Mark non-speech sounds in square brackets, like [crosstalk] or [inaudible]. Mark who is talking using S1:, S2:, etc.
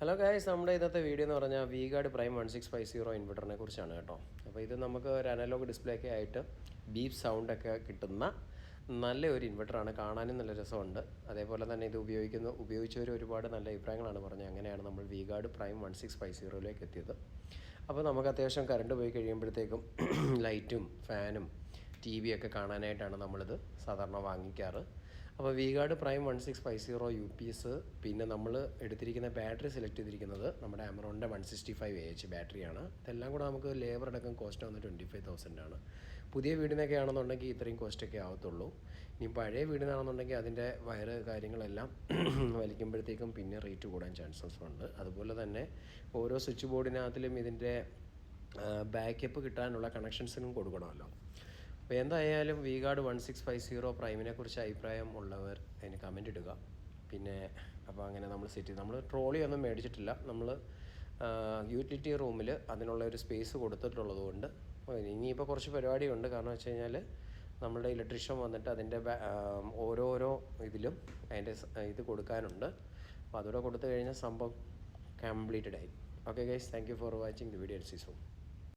S1: Hello guys നമ്മുടെ ഇന്നത്തെ video എന്ന് പറഞ്ഞാൽ V guard prime one six five zero ഇൻവെർട്ടറിനെ കുറിച്ചാണ് കേട്ടോ. അപ്പോൾ ഇത് നമുക്ക് ഒരു അനലോഗ് ഡിസ്പ്ലേ ഒക്കെ ആയിട്ട് സൗണ്ട് ഒക്കെ കിട്ടുന്ന നല്ല ഒരു ഇൻവെർട്ടറാണ് കാണാനും നല്ല രസമുണ്ട്. അതേപോലെ തന്നെ ഇത് ഉപയോഗിക്കുന്ന ഉപയോഗിച്ചവർ ഒരുപാട് നല്ല അഭിപ്രായങ്ങളാണ് പറഞ്ഞത്. അങ്ങനെയാണ് നമ്മൾ V guard prime one six five സീറോയിലേക്ക് എത്തിയത്. അപ്പോൾ നമുക്ക് അത്യാവശ്യം കറണ്ട് പോയി കഴിയുമ്പോഴത്തേക്കും ലൈറ്റും ഫാനും ടി വി ഒക്കെ കാണാനായിട്ടാണ് നമ്മളിത് സാധാരണ വാങ്ങിക്കാറ്. അപ്പോൾ V guard prime one six five zero U P S പിന്നെ നമ്മൾ എടുത്തിരിക്കുന്ന ബാറ്ററി സെലക്ട് ചെയ്തിരിക്കുന്നത് നമ്മുടെ അമറോണിന്റെ one sixty five A H ബാറ്ററിയാണ് ഇതെല്ലാം കൂടെ നമുക്ക് ലേബർ അടക്കം കോസ്റ്റ് വന്ന് ട്വന്റി ഫൈവ് തൗസൻഡ് ആണ്. പുതിയ വീടിനൊക്കെ ആണെന്നുണ്ടെങ്കിൽ ഇത്രയും കോസ്റ്റൊക്കെ ആവത്തുള്ളൂ. ഇനി പഴയ വീടിനാണെന്നുണ്ടെങ്കിൽ അതിന്റെ വയറ് കാര്യങ്ങളെല്ലാം [clears throat] വലിക്കുമ്പോഴത്തേക്കും പിന്നെ റേറ്റ് കൂടാൻ ചാൻസസ് ഉണ്ട്. അതുപോലെ തന്നെ ഓരോ സ്വിച്ച് ബോർഡിനകത്തിലും ഇതിന്റെ ബാക്കപ്പ് കിട്ടാനുള്ള കണക്ഷൻസിനും കൊടുക്കണമല്ലോ. അപ്പോൾ എന്തായാലും V guard one six five zero പ്രൈമിനെ കുറിച്ച് അഭിപ്രായം ഉള്ളവർ അതിന് കമന്റ് ഇടുക. പിന്നെ അപ്പോൾ അങ്ങനെ നമ്മൾ സെറ്റ് ചെയ്ത്. നമ്മൾ ട്രോളി ഒന്നും മേടിച്ചിട്ടില്ല. നമ്മൾ യൂട്ടിലിറ്റി റൂമിൽ അതിനുള്ള ഒരു സ്പേസ് കൊടുത്തിട്ടുള്ളത് കൊണ്ട് ഇനിയിപ്പോൾ കുറച്ച് പരിപാടിയുണ്ട്. കാരണം വെച്ച് കഴിഞ്ഞാൽ നമ്മുടെ ഇലക്ട്രീഷ്യൻ വന്നിട്ട് അതിന്റെ ഓരോരോ ഇതിലും അതിന്റെ ഇത് കൊടുക്കാനുണ്ട്. അപ്പോൾ അതുകൂടെ കൊടുത്തു കഴിഞ്ഞാൽ സംഭവം കംപ്ലീറ്റഡ് ആയി. Okay guys thank you for watching the video seesaw